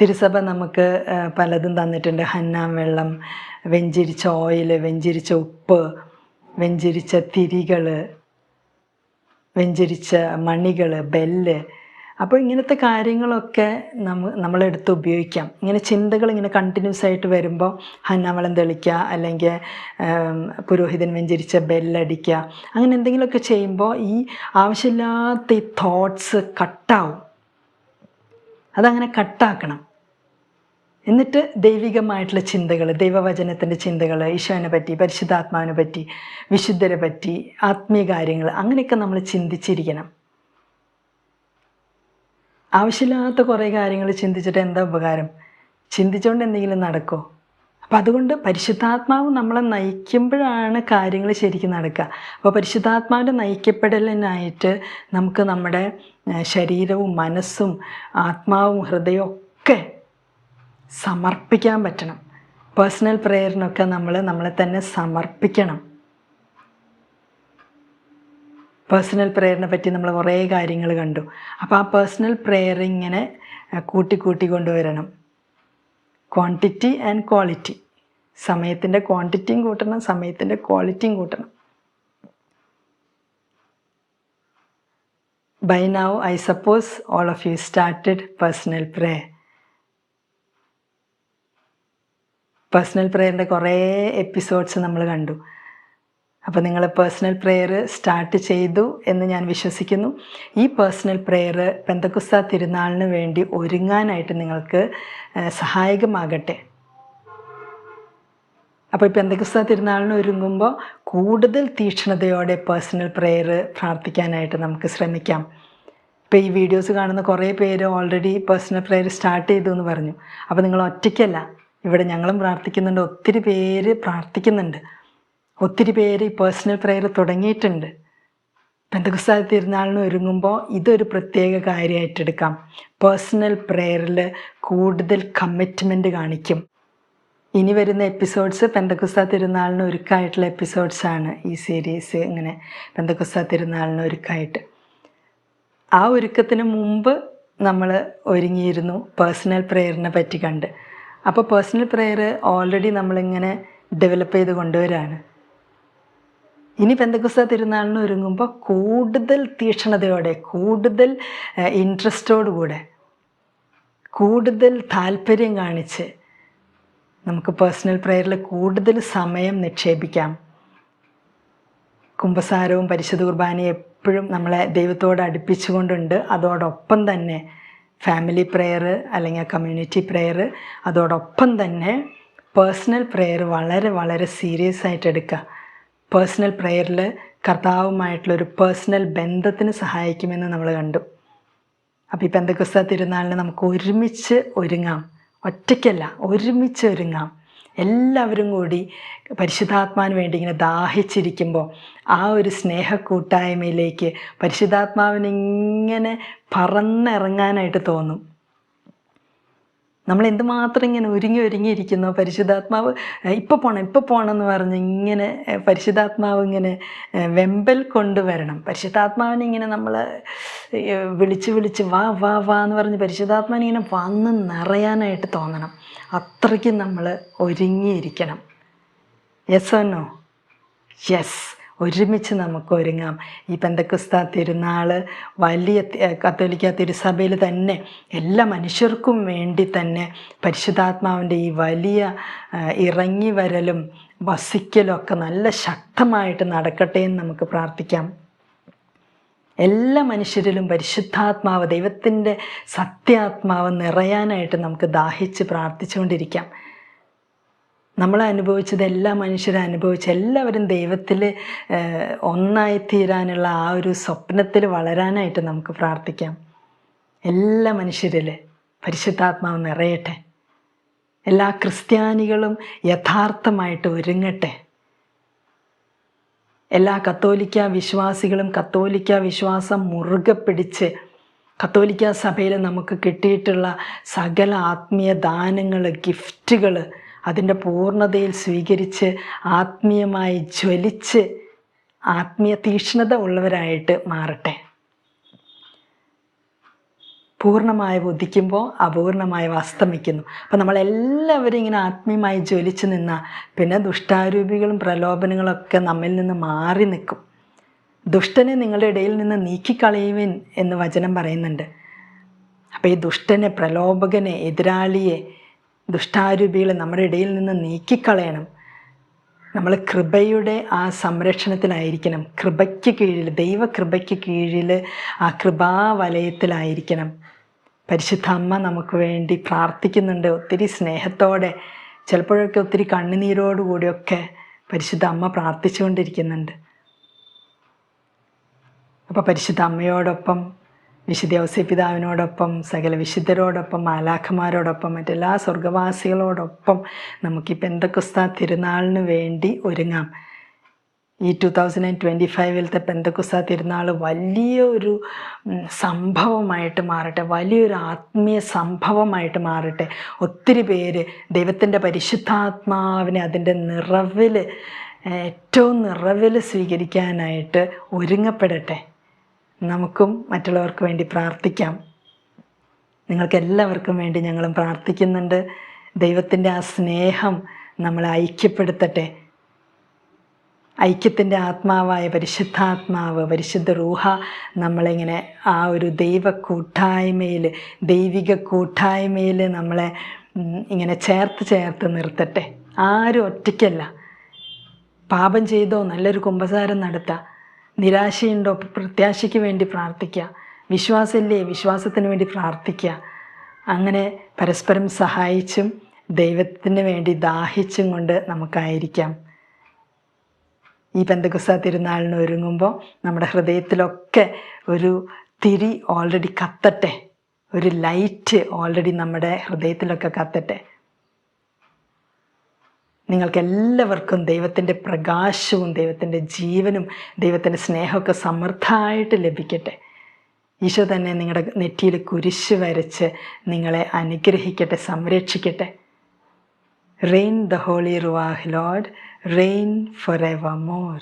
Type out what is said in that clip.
തിരുസഭ നമുക്ക് പലതും തന്നിട്ടുണ്ട്. ഹന്നാം വെള്ളം വെഞ്ചിരിച്ച ഓയിൽ വെഞ്ചിരിച്ച ഉപ്പ് വെഞ്ചിരിച്ച തിരികൾ വെഞ്ചിരിച്ച മണികൾ ബെല്ല്. അപ്പോൾ ഇങ്ങനത്തെ കാര്യങ്ങളൊക്കെ നമ്മ നമ്മളെടുത്ത് ഉപയോഗിക്കാം. ഇങ്ങനെ ചിന്തകൾ ഇങ്ങനെ കണ്ടിന്യൂസ് ആയിട്ട് വരുമ്പോൾ ഹന്നാവളം തെളിക്കുക അല്ലെങ്കിൽ പുരോഹിതൻ വെഞ്ചരിച്ച ബെല്ലടിക്കുക അങ്ങനെ എന്തെങ്കിലുമൊക്കെ ചെയ്യുമ്പോൾ ഈ ആവശ്യമില്ലാത്ത ഈ തോട്ട്സ് കട്ടാവും അതങ്ങനെ കട്ടാക്കണം എന്നിട്ട് ദൈവികമായിട്ടുള്ള ചിന്തകൾ ദൈവവചനത്തിന്റെ ചിന്തകൾ ഈശോനെ പറ്റി പരിശുദ്ധാത്മാവിനെ പറ്റി വിശുദ്ധരെ പറ്റി ആത്മീയ കാര്യങ്ങൾ അങ്ങനെയൊക്കെ നമ്മൾ ചിന്തിച്ചിരിക്കണം. ആവശ്യമില്ലാത്ത കുറേ കാര്യങ്ങൾ ചിന്തിച്ചിട്ട് എന്താ ഉപകാരം? ചിന്തിച്ചുകൊണ്ട് എന്തെങ്കിലും നടക്കുമോ അപ്പം അതുകൊണ്ട് പരിശുദ്ധാത്മാവ് നമ്മളെ നയിക്കുമ്പോഴാണ് കാര്യങ്ങൾ ശരിക്കും നടക്കുക അപ്പോൾ പരിശുദ്ധാത്മാവിന്റെ നയിക്കപ്പെടലിനായിട്ട് നമുക്ക് നമ്മുടെ ശരീരവും മനസ്സും ആത്മാവും ഹൃദയവും ഒക്കെ സമർപ്പിക്കാൻ പറ്റണം. പേഴ്സണൽ പ്രെയറിനൊക്കെ നമ്മൾ നമ്മളെ തന്നെ സമർപ്പിക്കണം. പേഴ്സണൽ പ്രെയറിനെ പറ്റി നമ്മൾ കുറേ കാര്യങ്ങൾ കണ്ടു. അപ്പോൾ ആ പേഴ്സണൽ പ്രെയർ ഇങ്ങനെ കൂട്ടി കൂട്ടി കൊണ്ടുവരണം. ക്വാണ്ടിറ്റി ആൻഡ് ക്വാളിറ്റി സമയത്തിന്റെ ക്വാണ്ടിറ്റിയും കൂട്ടണം സമയത്തിന്റെ ക്വാളിറ്റിയും കൂട്ടണം. By now I suppose all of you started personal prayer personal പ്രെയറിന്റെ കുറേ എപ്പിസോഡ്സ് നമ്മൾ കണ്ടു. അപ്പോൾ നിങ്ങൾ പേഴ്സണൽ പ്രെയർ സ്റ്റാർട്ട് ചെയ്തു എന്ന് ഞാൻ വിശ്വസിക്കുന്നു. ഈ പേഴ്സണൽ പ്രെയർ പെന്തക്കുസ്ത തിരുനാളിന് വേണ്ടി ഒരുങ്ങാനായിട്ട് നിങ്ങൾക്ക് സഹായകമാകട്ടെ. അപ്പോൾ പെന്തക്കുസ്ത തിരുനാളിന് ഒരുങ്ങുമ്പോൾ കൂടുതൽ തീക്ഷ്ണതയോടെ പേഴ്സണൽ പ്രെയർ പ്രാർത്ഥിക്കാനായിട്ട് നമുക്ക് ശ്രമിക്കാം. ഇപ്പോൾ ഈ വീഡിയോസ് കാണുന്ന കുറേ പേര് ഓൾറെഡി പേഴ്സണൽ പ്രെയർ സ്റ്റാർട്ട് ചെയ്തു എന്ന് പറഞ്ഞു. അപ്പോൾ നിങ്ങൾ ഒറ്റയ്ക്കല്ല ഇവിടെ ഞങ്ങളും പ്രാർത്ഥിക്കുന്നുണ്ട്. ഒത്തിരി പേര് പ്രാർത്ഥിക്കുന്നുണ്ട്. ഒത്തിരി പേര് ഈ പേഴ്സണൽ പ്രെയർ തുടങ്ങിയിട്ടുണ്ട്. പെന്തകുസ്താ തിരുനാളിന് ഒരുങ്ങുമ്പോൾ ഇതൊരു പ്രത്യേക കാര്യമായിട്ട് എടുക്കാം. പേഴ്സണൽ പ്രെയറിൽ കൂടുതൽ കമ്മിറ്റ്മെന്റ് കാണിക്കും. ഇനി വരുന്ന എപ്പിസോഡ്സ് പെന്തക്കുസ്ത തിരുനാളിന് ഒരുക്കായിട്ടുള്ള എപ്പിസോഡ്സാണ് ഈ സീരീസ് ഇങ്ങനെ പെന്തക്കുസ്ത തിരുനാളിന് ഒരുക്കായിട്ട്. ആ ഒരുക്കത്തിന് മുമ്പ് നമ്മൾ ഒരുങ്ങിയിരുന്നു പേഴ്സണൽ പ്രെയറിനെ പറ്റി കണ്ട്. അപ്പോൾ പേഴ്സണൽ പ്രെയർ ഓൾറെഡി നമ്മളിങ്ങനെ ഡെവലപ്പ് ചെയ്ത് കൊണ്ടുവരാണ്. ഇനി പെന്തക്കുസ്ത തിരുനാളിന് ഒരുങ്ങുമ്പോൾ കൂടുതൽ തീക്ഷണതയോടെ കൂടുതൽ ഇൻട്രസ്റ്റോടുകൂടെ കൂടുതൽ താല്പര്യം കാണിച്ച് നമുക്ക് പേഴ്സണൽ പ്രെയറിൽ കൂടുതൽ സമയം നിക്ഷേപിക്കാം. കുംഭസാരവും പരിശുദ്ധ കുർബാനയും എപ്പോഴും നമ്മളെ ദൈവത്തോട് അടുപ്പിച്ചുകൊണ്ടുണ്ട്. അതോടൊപ്പം തന്നെ ഫാമിലി പ്രെയർ അല്ലെങ്കിൽ കമ്മ്യൂണിറ്റി പ്രെയർ അതോടൊപ്പം തന്നെ പേഴ്സണൽ പ്രെയർ വളരെ വളരെ സീരിയസ് ആയിട്ട് എടുക്കുക. പേഴ്സണൽ പ്രെയറിൽ കർത്താവുമായിട്ടുള്ളൊരു പേഴ്സണൽ ബന്ധത്തിന് സഹായിക്കുമെന്ന് നമ്മൾ കണ്ടു. അപ്പോൾ ഈ പെന്തക്കുസ്ത തിരുനാളിന് നമുക്ക് ഒരുമിച്ച് ഒരുങ്ങാം. ഒറ്റയ്ക്കല്ല ഒരുമിച്ച് ഒരുങ്ങാം. എല്ലാവരും കൂടി പരിശുദ്ധാത്മാവിന് വേണ്ടി ഇങ്ങനെ ദാഹിച്ചിരിക്കുമ്പോൾ ആ ഒരു സ്നേഹക്കൂട്ടായ്മയിലേക്ക് പരിശുദ്ധാത്മാവിനിങ്ങനെ പറന്നിറങ്ങാനായിട്ട് തോന്നും. നമ്മൾ എന്തുമാത്രം ഇങ്ങനെ ഒരുങ്ങി ഒരുങ്ങിയിരിക്കുന്നു പരിശുദ്ധാത്മാവ് ഇപ്പോൾ പോകണം ഇപ്പോൾ പോകണം എന്ന് പറഞ്ഞ് ഇങ്ങനെ പരിശുദ്ധാത്മാവ് ഇങ്ങനെ വെമ്പൽ കൊണ്ടുവരണം പരിശുദ്ധാത്മാവിനെ ഇങ്ങനെ നമ്മൾ വിളിച്ച് വിളിച്ച് വാ വാ വാ എന്ന് പറഞ്ഞ് പരിശുദ്ധാത്മാവിനെ ഇങ്ങനെ വന്ന് നിറയാനായിട്ട് തോന്നണം. അത്രയ്ക്കും നമ്മൾ ഒരുങ്ങിയിരിക്കണം. യെസ് നോ യെസ് ഒരുമിച്ച് നമുക്ക് ഒരുങ്ങാം. ഈ പെന്തക്കുസ്ത തിരുനാൾ വലിയ കത്തോലിക്ക തിരുസഭയിൽ തന്നെ എല്ലാ മനുഷ്യർക്കും വേണ്ടി തന്നെ പരിശുദ്ധാത്മാവിന്റെ ഈ വലിയ ഇറങ്ങി വരലും വസിക്കലും ഒക്കെ നല്ല ശക്തമായിട്ട് നടക്കട്ടെ എന്ന് നമുക്ക് പ്രാർത്ഥിക്കാം. എല്ലാ മനുഷ്യരിലും പരിശുദ്ധാത്മാവ് ദൈവത്തിന്റെ സത്യാത്മാവ് നിറയാനായിട്ട് നമുക്ക് ദാഹിച്ച് പ്രാർത്ഥിച്ചുകൊണ്ടിരിക്കാം. നമ്മൾ അനുഭവിച്ചത് എല്ലാ മനുഷ്യരും അനുഭവിച്ച എല്ലാവരും ദൈവത്തിൽ ഒന്നായി തീരാനുള്ള ആ ഒരു സ്വപ്നത്തിൽ വളരാനായിട്ട് നമുക്ക് പ്രാർത്ഥിക്കാം. എല്ലാ മനുഷ്യരിൽ പരിശുദ്ധാത്മാവ് നിറയട്ടെ. എല്ലാ ക്രിസ്ത്യാനികളും യഥാർത്ഥമായിട്ട് ഒരുങ്ങട്ടെ. എല്ലാ കത്തോലിക്ക വിശ്വാസികളും കത്തോലിക്ക വിശ്വാസം മുറുകെ പിടിച്ച് കത്തോലിക്ക സഭയിൽ നമുക്ക് കിട്ടിയിട്ടുള്ള സകല ആത്മീയ ദാനങ്ങൾ ഗിഫ്റ്റുകൾ അതിന്റെ പൂർണതയിൽ സ്വീകരിച്ച് ആത്മീയമായി ജ്വലിച്ച് ആത്മീയ തീക്ഷ്ണത ഉള്ളവരായിട്ട് മാറട്ടെ. പൂർണമായി ബുദ്ധിക്കുമ്പോൾ അപൂർണമായി അസ്തമിക്കുന്നു അപ്പം നമ്മളെല്ലാവരും ഇങ്ങനെ ആത്മീയമായി ജ്വലിച്ച് നിന്നാൽ പിന്നെ ദുഷ്ടാരൂപികളും പ്രലോഭനങ്ങളൊക്കെ നമ്മിൽ നിന്ന് മാറി നിൽക്കും. ദുഷ്ടനെ നിങ്ങളുടെ ഇടയിൽ നിന്ന് നീക്കിക്കളയുവിൻ എന്ന് വചനം പറയുന്നുണ്ട്. അപ്പോൾ ഈ ദുഷ്ടനെ പ്രലോഭകനെ എതിരാളിയെ ദുഷ്ടാരൂപികളെ നമ്മുടെ ഇടയിൽ നിന്ന് നീക്കിക്കളയണം. നമ്മൾ കൃപയുടെ ആ സംരക്ഷണത്തിലായിരിക്കണം. കൃപയ്ക്ക് കീഴിൽ ദൈവകൃപയ്ക്ക് കീഴിൽ ആ കൃപാവലയത്തിലായിരിക്കണം. പരിശുദ്ധ അമ്മ നമുക്ക് വേണ്ടി പ്രാർത്ഥിക്കുന്നുണ്ട് ഒത്തിരി സ്നേഹത്തോടെ. ചിലപ്പോഴൊക്കെ ഒത്തിരി കണ്ണുനീരോടുകൂടിയൊക്കെ പരിശുദ്ധ അമ്മ പ്രാർത്ഥിച്ചുകൊണ്ടിരിക്കുന്നുണ്ട്. അപ്പോൾ പരിശുദ്ധ അമ്മയോടൊപ്പം വിശുദ്ധ ഔസേ പിതാവിനോടൊപ്പം സകല വിശുദ്ധരോടൊപ്പം മാലാഖമാരോടൊപ്പം മറ്റെല്ലാ സ്വർഗവാസികളോടൊപ്പം നമുക്ക് ഈ പെന്തക്കുസ്ത തിരുനാളിന് വേണ്ടി ഒരുങ്ങാം. ഈ ടു തൗസൻഡ് ആൻഡ് ട്വന്റി ഫൈവിലത്തെ പെന്തക്കുസ തിരുനാൾ വലിയൊരു സംഭവമായിട്ട് മാറട്ടെ. വലിയൊരു ആത്മീയ സംഭവമായിട്ട് മാറട്ടെ. ഒത്തിരി പേര് ദൈവത്തിന്റെ പരിശുദ്ധാത്മാവിനെ അതിന്റെ നിറവിൽ ഏറ്റവും നിറവിൽ സ്വീകരിക്കാനായിട്ട് ഒരുങ്ങപ്പെടട്ടെ. നമുക്കും മറ്റുള്ളവർക്ക് വേണ്ടി പ്രാർത്ഥിക്കാം. നിങ്ങൾക്കെല്ലാവർക്കും വേണ്ടി ഞങ്ങളും പ്രാർത്ഥിക്കുന്നുണ്ട്. ദൈവത്തിന്റെ ആ സ്നേഹം നമ്മളെ ഐക്യപ്പെടുത്തട്ടെ. ഐക്യത്തിന്റെ ആത്മാവായ പരിശുദ്ധാത്മാവ് പരിശുദ്ധ റൂഹ നമ്മളിങ്ങനെ ആ ഒരു ദൈവ കൂട്ടായ്മയിൽ ദൈവിക കൂട്ടായ്മയിൽ നമ്മളെ ഇങ്ങനെ ചേർത്ത് ചേർത്ത് നിർത്തട്ടെ. ആരും ഒറ്റയ്ക്കല്ല. പാപം ചെയ്തോ നല്ലൊരു കുമ്പസാരം നടത്തുക നിരാശയുണ്ടോ? പ്രത്യാശയ്ക്ക് വേണ്ടി പ്രാർത്ഥിക്കുക. വിശ്വാസമില്ലേ? വിശ്വാസത്തിന് വേണ്ടി പ്രാർത്ഥിക്കുക. അങ്ങനെ പരസ്പരം സഹായിച്ചും ദൈവത്തിന് വേണ്ടി ദാഹിച്ചും കൊണ്ട് നമുക്കായിരിക്കാം. ഈ പെന്തകുസ തിരുനാളിന് ഒരുങ്ങുമ്പോൾ നമ്മുടെ ഹൃദയത്തിലൊക്കെ ഒരു തിരി ഓൾറെഡി കത്തട്ടെ. ഒരു ലൈറ്റ് ഓൾറെഡി നമ്മുടെ ഹൃദയത്തിലൊക്കെ കത്തട്ടെ. നിങ്ങൾക്ക് എല്ലാവർക്കും ദൈവത്തിന്റെ പ്രകാശവും ദൈവത്തിന്റെ ജീവനും ദൈവത്തിന്റെ സ്നേഹമൊക്കെ സമൃദ്ധമായിട്ട് ലഭിക്കട്ടെ. ഈശോ തന്നെ നിങ്ങളുടെ നെറ്റിയിൽ കുരിശ് വരച്ച് നിങ്ങളെ അനുഗ്രഹിക്കട്ടെ സംരക്ഷിക്കട്ടെ. Rain the holy ruach Lord rain for ever more